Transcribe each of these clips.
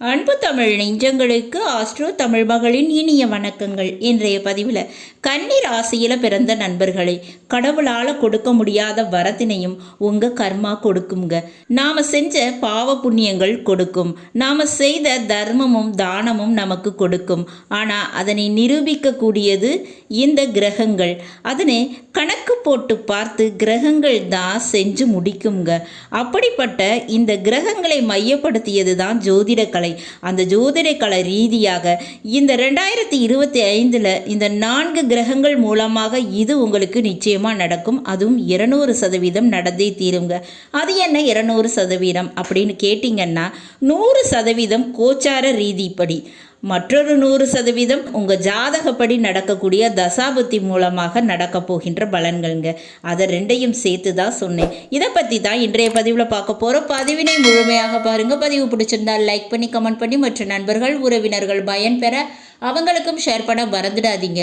அன்பு தமிழ் நெஞ்சங்களுக்கு ஆஸ்ட்ரோ தமிழ் மகளின் இனிய வணக்கங்கள். இன்றைய பதிவில் கன்னி ராசியில் பிறந்த நண்பர்களே கடவுளால் கொடுக்க முடியாத வரத்தினையும் உங்கள் கர்மா கொடுக்குங்க நாம் செஞ்ச பாவ புண்ணியங்கள் கொடுக்கும். நாம் செய்த தர்மமும் தானமும் நமக்கு கொடுக்கும். ஆனால் அதனை நிரூபிக்கக்கூடியது இந்த கிரகங்கள். அதனை கணக்கு போட்டு பார்த்து கிரகங்கள் தான் செஞ்சு முடிக்குங்க அப்படிப்பட்ட இந்த கிரகங்களை மையப்படுத்தியது தான் ஜோதிட கலை அந்த ஜோதிட கலை ரீதியாக இந்த ரெண்டாயிரத்தி இருபத்தி ஐந்தில் இந்த நான்கு கிரகங்கள் மூலமாக இது உங்களுக்கு நிச்சயமாக நடக்கும். அதுவும் இருநூறு சதவீதம் நடந்தே தீருங்க. அது என்ன இருநூறு சதவீதம் அப்படின்னு கேட்டிங்கன்னா நூறு சதவீதம் கோச்சார ரீதிப்படி. மற்றொரு நூறு சதவீதம் உங்கள் ஜாதகப்படி நடக்கக்கூடிய தசாபுத்தி மூலமாக நடக்க போகின்ற பலன்கள்ங்க. அதை ரெண்டையும் சேர்த்து தான் சொன்னேன். இதை பற்றி தான் இன்றைய பதிவில் பார்க்க போகிறோம் பதிவினை முழுமையாக பாருங்கள் பதிவு பிடிச்சிருந்தால் லைக் பண்ணி கமெண்ட் பண்ணி மற்ற நண்பர்கள் உறவினர்கள் பயன் பெற அவங்களுக்கும் ஷேர் பண்ண மறந்துடாதீங்க.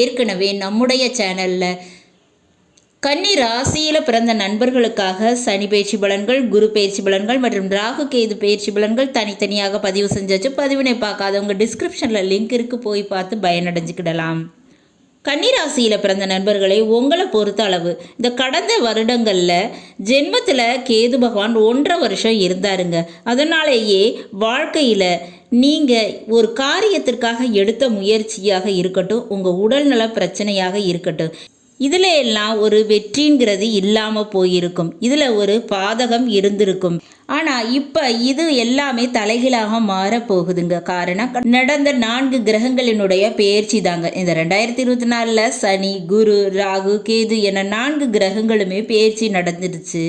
ஏற்கனவே நம்முடைய சேனலில் கன்னி ராசியில் பிறந்த நண்பர்களுக்காக சனி பயிற்சி பலன்கள் குரு பயிற்சி பலன்கள் மற்றும் ராகு கேது பயிற்சி பலன்கள் தனித்தனியாக பதிவு செஞ்சாச்சு. பதிவினை பார்க்காதவங்க டிஸ்கிரிப்ஷனில் லிங்க் இருக்கு. போய் பார்த்து பயனடைஞ்சுக்கிடலாம். கன்னிராசியில் பிறந்த நண்பர்களை உங்களை பொறுத்த அளவு இந்த கடந்த வருடங்களில் ஜென்மத்தில் கேது பகவான் ஒன்றரை வருஷம் இருந்தாருங்க. அதனாலேயே வாழ்க்கையில் நீங்கள் ஒரு காரியத்திற்காக எடுத்த முயற்சியாக இருக்கட்டும் உங்கள் உடல்நல பிரச்சனையாக இருக்கட்டும் இதில் எல்லாம் ஒரு வெற்றிங்கிறது இல்லாமல் போயிருக்கும். இதில் ஒரு பாதகம் இருந்திருக்கும். ஆனால் இப்போ இது எல்லாமே தலைகீழாக மாறப் போகுதுங்க காரணம் நடந்த நான்கு கிரகங்களினுடைய பெயர்ச்சி தாங்க. இந்த ரெண்டாயிரத்தி இருபத்தி நாலில் சனி குரு ராகு கேது என நான்கு கிரகங்களுமே பெயர்ச்சி நடந்துடுச்சு.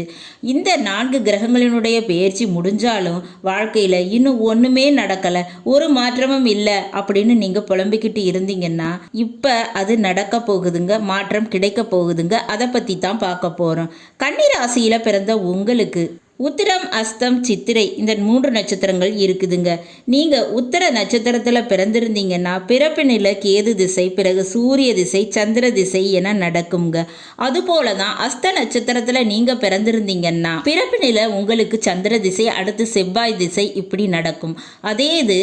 இந்த நான்கு கிரகங்களினுடைய பெயர்ச்சி முடிஞ்சாலும் வாழ்க்கையில் இன்னும் ஒன்றுமே நடக்கலை. ஒரு மாற்றமும் இல்லை அப்படின்னு நீங்கள் புலம்பிக்கிட்டு இருந்தீங்கன்னா இப்போ அது நடக்க போகுதுங்க. மாற்றம் கிடைக்க போகுதுங்க. அதை பற்றி தான் பார்க்க போகிறோம் கன்னிராசியில் பிறந்த உங்களுக்கு உத்திரம் அஸ்தம் சித்திரை இந்த மூன்று நட்சத்திரங்கள் இருக்குதுங்க. நீங்கள் உத்தர நட்சத்திரத்தில் பிறந்திருந்தீங்கன்னா பிறப்பு நில கேது திசை பிறகு சூரிய திசை சந்திர திசை என நடக்குங்க அதுபோல தான் அஸ்த நட்சத்திரத்தில் நீங்கள் பிறந்திருந்தீங்கன்னா பிறப்பு நில உங்களுக்கு சந்திர திசை அடுத்து செவ்வாய் திசை இப்படி நடக்கும். அதே இது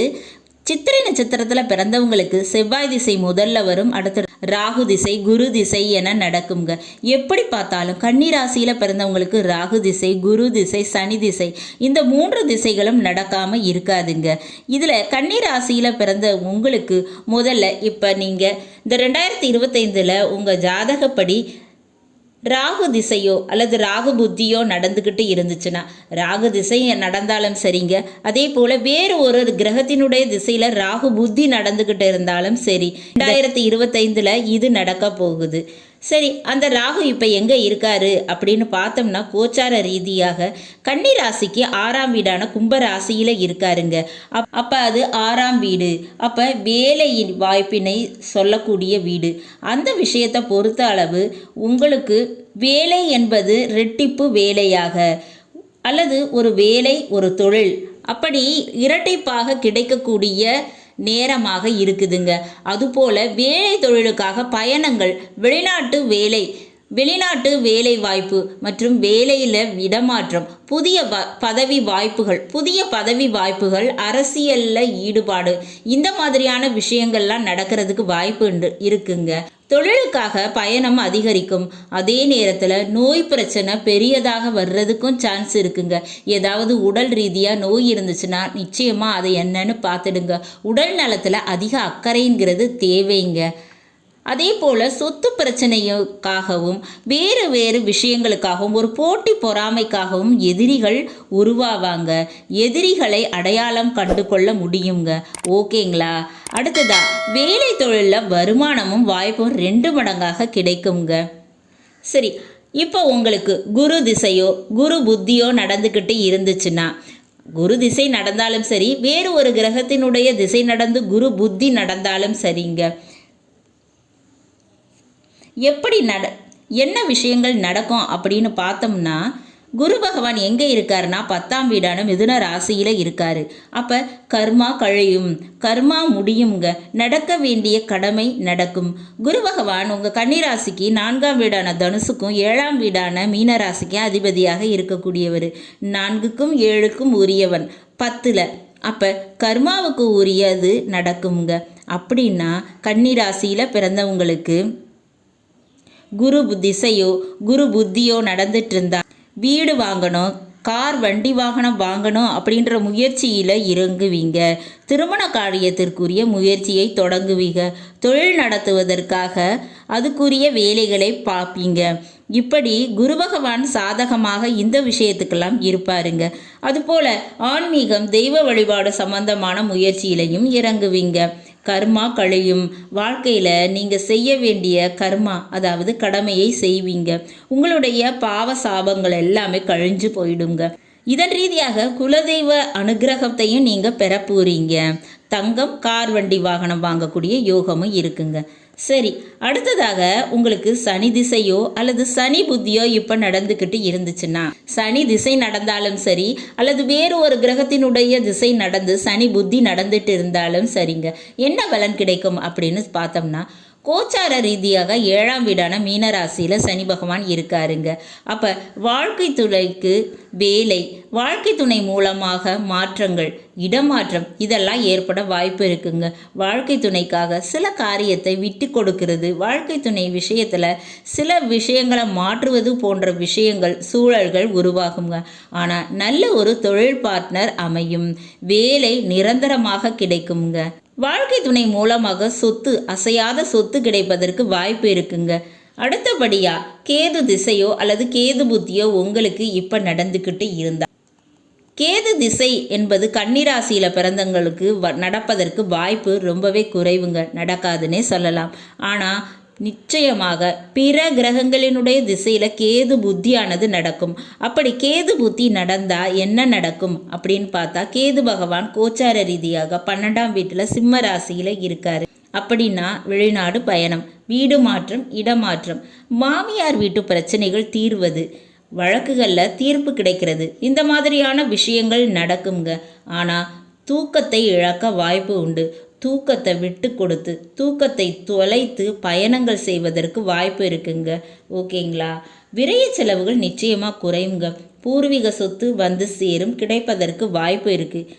சித்திரை நட்சத்திரத்தில் பிறந்தவங்களுக்கு செவ்வாய் திசை முதல்ல வரும். அடுத்து ராகு திசை குரு திசை என நடக்குங்க எப்படி பார்த்தாலும் கன்னிராசியில் பிறந்தவங்களுக்கு ராகு திசை குரு திசை சனி திசை இந்த மூன்று திசைகளும் நடக்காமல் இருக்காதுங்க. இதில் கன்னிராசியில் பிறந்த உங்களுக்கு முதல்ல இப்போ நீங்கள் இந்த ரெண்டாயிரத்தி இருபத்தைந்தில் உங்கள் ஜாதகப்படி ராகு திசையோ அல்லது ராகு புத்தியோ நடந்துக்கிட்டு இருந்துச்சுன்னா ராகு திசை நடந்தாலும் சரிங்க. அதே போல் வேறு ஒரு கிரகத்தினுடைய திசையில் ராகு புத்தி நடந்துக்கிட்டு இருந்தாலும் சரி ரெண்டாயிரத்தி இருபத்தைந்தில் இது நடக்க போகுது. சரி அந்த ராகு இப்போ எங்கே இருக்காரு? அப்படின்னு பார்த்தோம்னா கோச்சார ரீதியாக கன்னி ராசிக்கு ஆறாம் வீடான கும்ப ராசியில் இருக்காருங்க. அப் அப்போ அது ஆறாம் வீடு. அப்போ வேலையின் வாய்ப்பினை சொல்லக்கூடிய வீடு. அந்த விஷயத்தை பொறுத்த அளவு உங்களுக்கு வேலை என்பது ரெட்டிப்பு வேலையாக அல்லது ஒரு வேலை ஒரு தொழில். அப்படி இரட்டைப்பாக கிடைக்கக்கூடிய நேரமாக இருக்குதுங்க. அதுபோல் வேலை தொழிலுக்காக பயணங்கள் வெளிநாட்டு வேலை வெளிநாட்டு வேலை வாய்ப்பு மற்றும் வேலையில் இடமாற்றம் புதிய வ பதவி வாய்ப்புகள் புதிய பதவி வாய்ப்புகள் அரசியலில் ஈடுபாடு இந்த மாதிரியான விஷயங்கள்லாம் நடக்கிறதுக்கு வாய்ப்பு இருக்குங்க. தொழிலுக்காக பயணம் அதிகரிக்கும். அதே நேரத்தில் நோய் பிரச்சனை பெரியதாக வர்றதுக்கும் சான்ஸ் இருக்குங்க. ஏதாவது உடல் ரீதியாக நோய் இருந்துச்சுன்னா நிச்சயமாக அதை என்னன்னு பார்த்துடுங்க. உடல் நலத்தில் அதிக அக்கறைங்கிறது தேவைங்க. அதே போல் சொத்து பிரச்சனைக்காகவும் வேறு வேறு விஷயங்களுக்காகவும் ஒரு போட்டி பொறாமைக்காகவும் எதிரிகள் உருவாவாங்க. எதிரிகளை அடையாளம் கண்டு கொள்ள முடியுங்க. ஓகேங்களா? அடுத்ததா வேலை தொழிலில் வருமானமும் வாய்ப்பும் ரெண்டு மடங்காக கிடைக்குங்க. சரி இப்போ உங்களுக்கு குரு திசையோ குரு புத்தியோ நடந்துக்கிட்டு இருந்துச்சுன்னா குரு திசை நடந்தாலும் சரி வேறு ஒரு கிரகத்தினுடைய திசை நடந்து குரு புத்தி நடந்தாலும் சரிங்க. எப்படி நட என்ன விஷயங்கள் நடக்கும் அப்படின்னு பார்த்தோம்னா குரு பகவான் எங்கே இருக்காருன்னா பத்தாம் வீடான மிதுன ராசியில் இருக்காரு. அப்போ கர்மா கழியும் கர்மா முடியுங்க நடக்க வேண்டிய கடமை நடக்கும். குரு பகவான் உங்கள் கன்னிராசிக்கு நான்காம் வீடான தனுசுக்கும் ஏழாம் வீடான மீன ராசிக்கும் அதிபதியாக இருக்கக்கூடியவர். நான்குக்கும் ஏழுக்கும் உரியவன். பத்தில். அப்போ கர்மாவுக்கு உரியது நடக்குங்க அப்படின்னா கன்னிராசியில் பிறந்தவங்களுக்கு குரு திசையோ குரு புத்தியோ நடந்துட்டு இருந்தா வீடு வாங்கணும் கார் வண்டி வாகனம் வாங்கணும் அப்படின்ற முயற்சியில் இறங்குவீங்க. திருமண காரியத்திற்குரிய முயற்சியை தொடங்குவீங்க. தொழில் நடத்துவதற்காக அதுக்குரிய வேலைகளை பார்ப்பீங்க. இப்படி குரு பகவான் சாதகமாக இந்த விஷயத்துக்கெல்லாம் இருப்பாருங்க. அதுபோல ஆன்மீகம் தெய்வ வழிபாடு சம்பந்தமான முயற்சியிலையும் இறங்குவீங்க. கர்மா கழியும் வாழ்க்கையில் நீங்கள் செய்ய வேண்டிய கர்மா அதாவது கடமையை செய்வீங்க. உங்களுடைய பாவ சாபங்கள் எல்லாமே கழிஞ்சு போயிடுங்க. இதன் ரீதியாக குலதெய்வ அனுகிரகத்தையும் நீங்கள் பெற போறீங்க. தங்கம் கார் வண்டி வாகனம் வாங்கக்கூடிய யோகமும் இருக்குங்க. சரி அடுத்ததாக உங்களுக்கு சனி திசையோ அல்லது சனி புத்தியோ இப்போ நடந்துக்கிட்டு இருந்துச்சுன்னா சனி திசை நடந்தாலும் சரி அல்லது வேறு ஒரு கிரகத்தினுடைய திசை நடந்து சனி புத்தி நடந்துட்டு இருந்தாலும் சரிங்க. என்ன பலன் கிடைக்கும் அப்படின்னு பார்த்தோம்னா கோச்சார ரீதியாக ஏழாம் வீடான மீனராசியில் சனி பகவான் இருக்காருங்க. அப்போ வாழ்க்கை துணைக்கு வேலை வாழ்க்கை துணை மூலமாக மாற்றங்கள் இடமாற்றம் இதெல்லாம் ஏற்பட வாய்ப்பு இருக்குங்க. வாழ்க்கை துணைக்காக சில காரியத்தை விட்டு கொடுக்கிறது வாழ்க்கை துணை விஷயத்தில் சில விஷயங்களை மாற்றுவது போன்ற விஷயங்கள் சூழல்கள் உருவாகுங்க. ஆனால் நல்ல ஒரு தொழில் பார்ட்னர் அமையும். வேலை நிரந்தரமாக கிடைக்குங்க. வாழ்க்கை துணை மூலமாக சொத்து அசையாத சொத்து கிடைப்பதற்கு வாய்ப்பு இருக்குங்க. அடுத்தபடியா கேது திசையோ அல்லது கேது புத்தியோ உங்களுக்கு இப்போ நடந்துக்கிட்டு இருந்தா. கேது திசை என்பது கன்னிராசியில் பிறந்தவங்களுக்கு வ நடப்பதற்கு வாய்ப்பு ரொம்பவே குறைவுங்க. நடக்காதுன்னே சொல்லலாம். ஆனால் நிச்சயமாக பிற கிரகங்களினுடைய திசையில் கேது புத்தியானது நடக்கும். அப்படி கேது புத்தி நடந்தால் என்ன நடக்கும் அப்படின்னு பார்த்தா கேது பகவான் கோச்சார ரீதியாக பன்னெண்டாம் வீட்டில் சிம்ம ராசியில் இருக்காரு. அப்படின்னா வெளிநாடு பயணம் வீடு மாற்றம் இடமாற்றம் மாமியார் வீட்டு பிரச்சனைகள் தீர்வது வழக்குகளில் தீர்ப்பு கிடைக்கிறது. இந்த மாதிரியான விஷயங்கள் நடக்குங்க ஆனால் தூக்கத்தை இழக்க வாய்ப்பு உண்டு. தூக்கத்தை விட்டு கொடுத்து தூக்கத்தை தொலைத்து பயணங்கள் செய்வதற்கு வாய்ப்பு இருக்குங்க. ஓகேங்களா? விரைய செலவுகள் நிச்சயமாக குறையுங்க. பூர்வீக சொத்து வந்து சேரும் கிடைப்பதற்கு வாய்ப்பு இருக்குது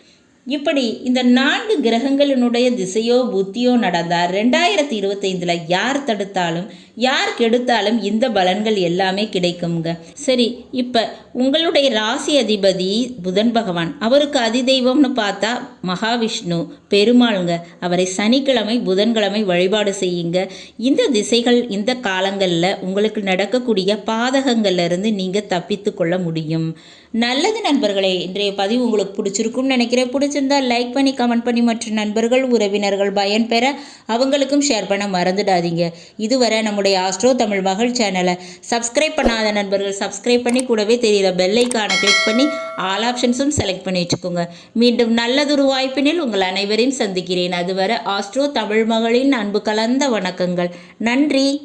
இப்படி இந்த நான்கு கிரகங்களினுடைய திசையோ புத்தியோ நடந்தால் ரெண்டாயிரத்தி இருபத்தைந்தில் யார் தடுத்தாலும் யார் கெடுத்தாலும் இந்த பலன்கள் எல்லாமே கிடைக்குங்க சரி இப்போ உங்களுடைய ராசி அதிபதி புதன் பகவான் அவருக்கு அதிதெய்வம்னு பார்த்தா மகாவிஷ்ணு பெருமாளுங்க. அவரை சனிக்கிழமை புதன்கிழமை வழிபாடு செய்யுங்க. இந்த திசைகள் இந்த காலங்களில் உங்களுக்கு நடக்கக்கூடிய பாதகங்கள்லேருந்து நீங்கள் தப்பித்து கொள்ள முடியும். நல்லது நண்பர்களே இன்றைய பதிவு உங்களுக்கு பிடிச்சிருக்கும்னு நினைக்கிறேன். பிடிச்சிருந்தா லைக் பண்ணி கமெண்ட் பண்ணி மற்ற நண்பர்கள் உறவினர்கள் பயன் பெற அவங்களுக்கும் ஷேர் பண்ண மறந்துடாதீங்க. இதுவரை நம்முடைய ஆஸ்ட்ரோ தமிழ் மகள் சேனலை சப்ஸ்கிரைப் பண்ணாத நண்பர்கள் சப்ஸ்கிரைப் பண்ணி கூடவே தெரியல பெல்லைக்கான கிளிக் பண்ணி ஆல் ஆப்ஷன்ஸும் செலக்ட் பண்ணி வச்சுக்கோங்க மீண்டும் நல்லதொரு வாய்ப்பினில் உங்கள் அனைவரையும் சந்திக்கிறேன். அதுவரை ஆஸ்ட்ரோ தமிழ் மகளின் அன்பு கலந்த வணக்கங்கள். நன்றி.